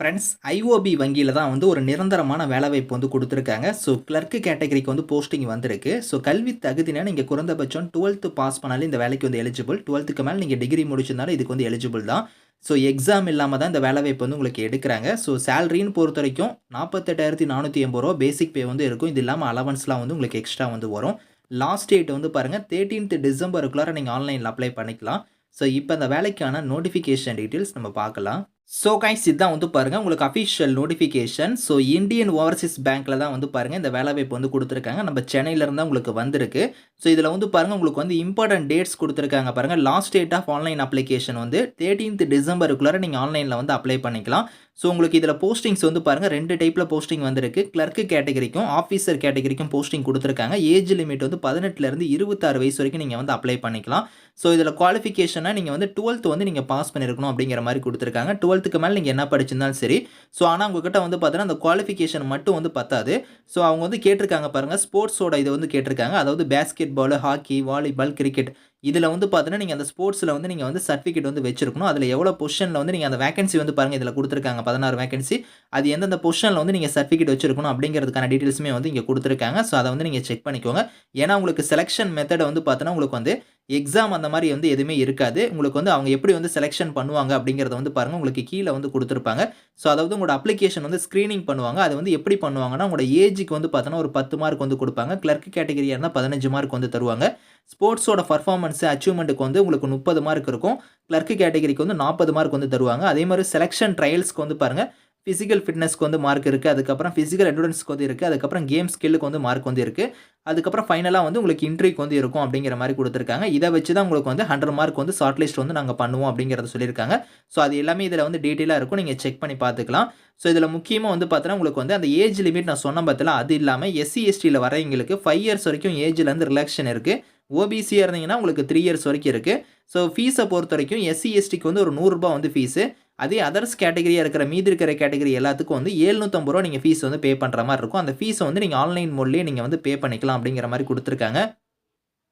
Friends IOB வங்கியில் தான் வந்து ஒரு நிரந்தரமான வேலைவாய்ப்பு வந்து கொடுத்துருக்காங்க. ஸோ கிளர்க்கு கேட்டகரிக்கு வந்து போஸ்டிங் வந்திருக்கு. ஸோ கல்வி தகுதினா நீங்கள் குறைந்தபட்சம் டுவெல்த்து பாஸ் பண்ணாலே இந்த வேலைக்கு வந்து எலிஜிபிள் டுவெல்த்துக்கு மேலே நீங்கள் டிகிரி முடிச்சிருந்தாலும் இதுக்கு வந்து எலிஜிபிள் தான். ஸோ எக்ஸாம் இல்லாமல் தான் இந்த வேலைவாய்ப்பு வந்து உங்களுக்கு எடுக்கிறாங்க. ஸோ சேலரின்னு பொறுத்த வரைக்கும் நாற்பத்தெட்டாயிரத்தி நானூற்றி எண்பது ரூபா பேசிக் பே வந்து இருக்கும். இது இல்லாமல் அலவன்ஸ்லாம் வந்து உங்களுக்கு எக்ஸ்ட்ரா வந்து வரும். லாஸ்ட் டேட் வந்து பாருங்கள் தேர்ட்டீன்த் டிசம்பருக்குள்ளார நீங்கள் ஆன்லைனில் அப்ளை பண்ணிக்கலாம். ஸோ இப்போ அந்த வேலைக்கான நோட்டிஃபிகேஷன் டீட்டெயில்ஸ் நம்ம பார்க்கலாம். ஸோ கைஸ் இதுதான் வந்து பாருங்கள் உங்களுக்கு official notification so Indian overseas பேங்க்கில் தான் வந்து பாருங்கள் இந்த வேலைவாய்ப்பு வந்து கொடுத்துருக்காங்க. நம்ம சென்னையிலேருந்து உங்களுக்கு வந்திருக்கு. ஸோ இதில் வந்து பாருங்கள் உங்களுக்கு வந்து இம்பார்ட்டன்ட் டேட்ஸ் கொடுத்துருக்காங்க பாருங்கள் last date of online application வந்து தேர்ட்டீன்த் டிசம்பருக்குள்ளார நீங்கள் ஆன்லைனில் வந்து அப்ளை பண்ணிக்கலாம். ஸோ உங்களுக்கு இதில் போஸ்டிங்ஸ் வந்து பாருங்கள் ரெண்டு டைப்பில் போஸ்டிங் வந்திருக்கு. கிளர்க்கு கேட்டகரிக்கும் ஆஃபீஸர் கேட்டகரிக்கும் போஸ்டிங் கொடுத்துருக்காங்க. ஏஜ் லிமிட் வந்து பதினெட்டுலேருந்து இருபத்தாறு வயசு வரைக்கும் நீங்கள் வந்து அப்ளை பண்ணிக்கலாம். ஸோ இதில் குவாலிஃபிகேஷனாக நீங்கள் வந்து டுவெல்த் வந்து நீங்கள் பாஸ் பண்ணியிருக்கணும் அப்படிங்கிற மாதிரி கொடுத்துருக்காங்க. டுவெல்த்துக்கு மேலே நீங்கள் என்ன படிச்சிருந்தாலும் சரி. ஸோ ஆனால் உங்ககிட்ட வந்து பார்த்தீங்கன்னா அந்த குவாலிஃபிகேஷன் மட்டும் வந்து பத்தாது. ஸோ அவங்க வந்து கேட்டிருக்காங்க பாருங்கள் ஸ்போர்ட்ஸோட இதை வந்து கேட்டிருக்காங்க. அதாவது basketball hockey volleyball cricket இதில் வந்து பார்த்தீங்கன்னா நீங்கள் அந்த ஸ்போர்ட்ஸில் வந்து நீங்கள் வந்து சர்டிஃபிகேட் வந்து வச்சிருக்கணும். அதில் எவ்வளோ பொசிஷனில் வந்து நீங்கள் அந்த வேகன்சி வந்து பாருங்கள் இதில் கொடுத்துருக்காங்க. பதினாறு வேகன்சி அது எந்தெந்த பொசிஷனில் வந்து நீங்கள் சர்டிஃபிகேட் வச்சிருக்கணும் அப்படிங்கிறதுக்கான டீட்டெயில்ஸுமே வந்து இங்கே கொடுத்துருக்காங்க. ஸோ அதை வந்து நீங்கள் செக் பண்ணிக்கோங்க. ஏன்னா உங்களுக்கு செலெக்ஷன் மெத்தடை வந்து பார்த்தோன்னா உங்களுக்கு வந்து எக்ஸாம் அந்த மாதிரி வந்து எதுவுமே இருக்காது. உங்களுக்கு வந்து அவங்க எப்படி வந்து செலெக்ஷன் பண்ணுவாங்க அப்படிங்கிறத வந்து பாருங்கள் உங்களுக்கு கீழே வந்து கொடுத்துருப்பாங்க. ஸோ அதாவது உங்களோட அப்ளிகேஷன் வந்து ஸ்க்ரீனிங் பண்ணுவாங்க. அது வந்து எப்படி பண்ணுவாங்கன்னா உங்களோட ஏஜுக்கு வந்து பார்த்தோன்னா ஒரு பத்து மார்க் வந்து கொடுப்பாங்க. கிளர்க் கேட்டகரியாக இருந்தால் பதினஞ்சு மார்க் வந்து தருவாங்க. ஸ்போர்ட்ஸோட பர்ஃபார்மன்ஸு அச்சீவ்மெண்ட்டுக்கு வந்து உங்களுக்கு முப்பது மார்க் இருக்கும். கிளர்க்கு கேட்டகரிக்கு வந்து நாற்பது மார்க் வந்து தருவாங்க. அதே மாதிரி செலெக்ஷன் ட்ரையல்ஸ்க்கு வந்து பாருங்கள் ஃபிசிக்கல் ஃபிட்னஸ்க்கு வந்து மார்க் இருக்குது அதுக்கப்புறம் ஃபிசிக்கல் அட்வடன்ஸ்க்கு வந்து இருக்குது அதுக்கப்புறம் கேம் ஸ்கில்லுக்கு வந்து மார்க் வந்து இருக்குது அதுக்கப்புறம் ஃபைனலாக வந்து உங்களுக்கு இன்ட்ரிக்கு வந்து இருக்கும் அப்படிங்கிற மாதிரி கொடுத்துருக்காங்க. இதை வச்சு தான் உங்களுக்கு வந்து ஹண்ட்ரட் மார்க் வந்து ஷார்ட் லிஸ்ட் வந்து நாங்கள் பண்ணுவோம் அப்படிங்கிறத சொல்லியிருக்காங்க. ஸோ அது எல்லாமே இதில் வந்து டீட்டெயிலாக இருக்கும். நீங்கள் செக் பண்ணி பார்த்துக்கலாம். ஸோ இதில் முக்கியமாக வந்து பார்த்தோன்னா உங்களுக்கு வந்து அந்த ஏஜ் லிமிட் நான் சொன்ன பார்த்தல அது இல்லாமல் எஸ்சி எஸ்டியில் வரவங்களுக்கு ஃபைவ் இயர்ஸ் வரைக்கும் ஏஜ்லேருந்து ரிலாக்ஷன் இருக்குது ஓபிசியாக இருந்தீங்கன்னா உங்களுக்கு த்ரீ இயர்ஸ் வரைக்கும் இருக்குது ஸோ ஃபீஸை பொறுத்த வரைக்கும் எஸ்சி எஸ்டிக்கு வந்து ஒரு நூறுரூபா வந்து ஃபீஸு அதே அதர்ஸ் கேட்டகரியாக இருக்கிற மீதி இருக்கிற கேட்டகரி எல்லாத்துக்கும் வந்து ஏழ்நூற்றம்பது ரூபா நீங்கள் ஃபீஸ் வந்து பே பண்ணுற மாதிரி இருக்கும். அந்த ஃபீஸை வந்து நீங்கள் ஆன்லைன் மோட்லேயே நீங்கள் வந்து பே பண்ணிக்கலாம் அப்படிங்கிற மாதிரி கொடுத்துருக்காங்க.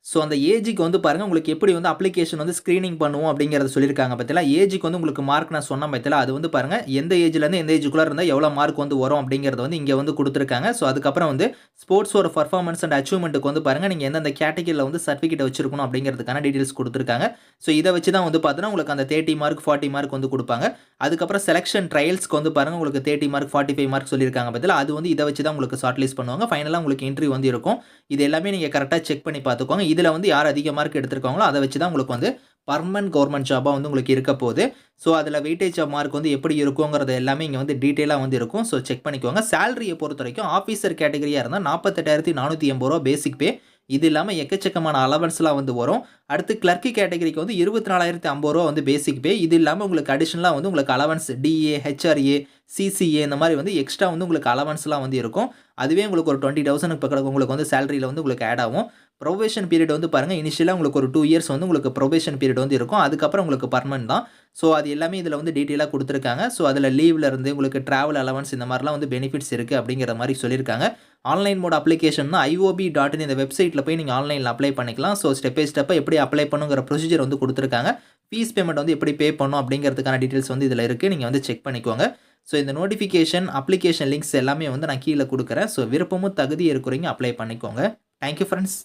ஸோ அந்த ஏஜுக்கு வந்து பாருங்கள் உங்களுக்கு எப்படி வந்து அப்ளிகேஷன் வந்து ஸ்க்ரீனிங் பண்ணுவோம் அப்படிங்கிறத சொல்லியிருக்காங்க பார்த்தீங்களா ஏஜுக்கு வந்து உங்களுக்கு மார்க் நான் சொன்ன பார்த்தீங்களா அது வந்து பாருங்கள் எந்த ஏஜ்லேருந்து எந்த ஏஜுக்குள்ளே இருந்தால் எவ்வளோ மார்க் வந்து வரும் அப்படிங்கிறத வந்து இங்கே வந்து கொடுத்துருக்காங்க. ஸோ அதுக்கப்புறம் வந்து ஸ்போர்ட்ஸோட பர்ஃபார்மன்ஸ் அண்ட் அச்சீவ்மெண்ட்டுக்கு வந்து பாருங்கள் நீங்கள் எந்தெந்த கேட்டகரியில் வந்து சர்டிஃபிகேட் வச்சிருக்கணும் அப்படிங்கிறதுக்கான டீட்டெயில்ஸ் கொடுத்துருக்காங்க. ஸோ இதை வச்சு தான் வந்து பார்த்தீங்கன்னா உங்களுக்கு அந்த தேர்ட்டி மார்க் ஃபார்ட்டி மார்க் வந்து கொடுப்பாங்க. அதுக்கப்புறம் செலெக்ஷன் ட்ரையல்ஸ்க்கு வந்து பாருங்கள் உங்களுக்கு thirty mark forty five mark சொல்லியிருக்காங்க பதில் அது வந்து இதை வச்சு தான் உங்களுக்கு ஷார்ட் லிஸ்ட் பண்ணுவாங்க ஃபைனலாக உங்களுக்கு இன்ட்ரி வந்து இருக்கும். இது எல்லாமே நீங்கள் கரெக்டாக செக் பண்ணி பார்த்துக்கோங்க. இதில் வந்து யார் அதிக மார்க் எடுத்திருக்காங்களோ அதை வச்சு தான் உங்களுக்கு வந்து பர்மனன்ட் கவர்மெண்ட் ஜாபாக வந்து உங்களுக்கு இருக்க போகுது. ஸோ அதில் வெயிட்டேஜ் ஆஃப் மார்க் வந்து எப்படி இருக்குங்கிறது எல்லாமே இங்கே வந்து டீட்டெயிலாக வந்து இருக்கும். ஸோ செக் பண்ணிக்கோங்க. சேலரியை பொறுத்த வரைக்கும் ஆஃபீஸர் கேட்டகரியாக இருந்தால் நாற்பத்தெட்டாயிரத்தி நானூற்றி எண்பது ரூபா பேசிக் பே இது இல்லாமல் எக்கச்சக்கமான அலவன்ஸ்லாம் வந்து வரும். அடுத்து கிளர்க்கு கேட்டகரிக்கு வந்து இருபத்தி நாலாயிரத்தி ஐம்பது ரூபா வந்து பேசிக் பே இது இல்லாமல் உங்களுக்கு அடிஷனலாக வந்து உங்களுக்கு அலவன்ஸ் டிஏ ஹெச்ஆர்ஏ சிசிஏ இந்த மாதிரி வந்து எக்ஸ்ட்ரா வந்து உங்களுக்கு அலவன்ஸ்லாம் வந்து இருக்கும். அதுவே உங்களுக்கு ஒரு டுவெண்ட்டி தௌசண்ட் பக்கம் உங்களுக்கு வந்து சேலரியில் வந்து உங்களுக்கு ஆட் ஆகும். ப்ரொவேஷன் பீரியட் வந்து பாருங்கள் இனிஷியலாக உங்களுக்கு ஒரு டூ இயர்ஸ் வந்து உங்களுக்கு ப்ரொவேஷன் பீரியட் வந்து இருக்கும். அதுக்கப்புறம் உங்களுக்கு பர்மனெண்ட் தான். ஸோ அது எல்லாமே இதில் வந்து டீட்டெயிலாக கொடுத்துருக்காங்க. ஸோ அதில் லீவில் இருந்து உங்களுக்கு ட்ராவல் அலவன்ஸ் இந்த மாதிரிலாம் வந்து பெனிஃபிட்ஸ் இருக்குது அப்படிங்கிற மாதிரி சொல்லியிருக்காங்க. Online mode application IOB dot in இந்த வெப்சைட்டில் போய் நீங்கள் ஆன்லைனில் அப்ளை பண்ணிக்கலாம். ஸோ ஸ்டெப் பை ஸ்டெப்பாக எப்படி அப்ளை பண்ணுங்கிற ப்ரொசீஜர் வந்து கொடுத்துருக்காங்க. ஃபீஸ் பேமெண்ட் வந்து எப்படி பே பண்ணும் அப்படிங்கிறதுக்கான டீட்டெயில்ஸ் வந்து இதில் இருக்குது நீங்கள் வந்து செக் பண்ணிக்கோங்க. ஸோ இந்த நோட்டிஃபிகேஷன் அப்ளிகேஷன் லிங்க்ஸ் எல்லாமே வந்து நான் கீழே கொடுக்குறேன். ஸோ விருப்பமும் தகுதி இருக்கிறீங்க அப்ளை பண்ணிக்கோங்க. Thank you friends